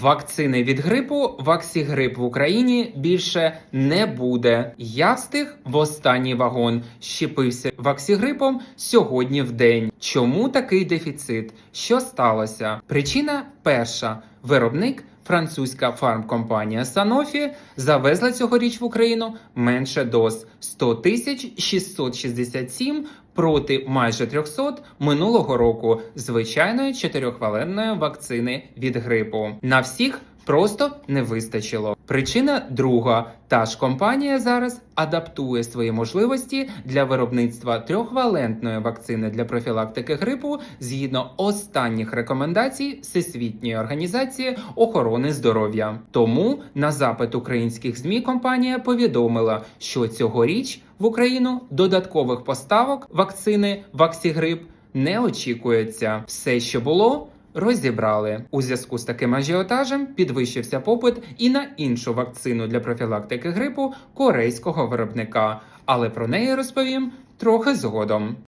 Вакцини від грипу Ваксігрип в Україні більше не буде. Я встиг в останній вагон. Щепився ваксігрипом сьогодні в день. Чому такий дефіцит? Що сталося? Причина перша: виробник. Французька фармкомпанія Sanofi завезла цьогоріч в Україну менше доз 100 тисяч 667 проти майже 300 минулого року звичайної чотирьохваленної вакцини від грипу. На всіх просто не вистачило. Причина друга: та ж компанія зараз адаптує свої можливості для виробництва трьохвалентної вакцини для профілактики грипу згідно останніх рекомендацій Всесвітньої організації охорони здоров'я. Тому на запит українських змі компанія повідомила, що цьогоріч в Україну додаткових поставок вакцини Ваксігрип не очікується. Все, що було. Розібрали у зв'язку з таким ажіотажем підвищився попит і на іншу вакцину для профілактики грипу корейського виробника, але про неї розповім трохи згодом.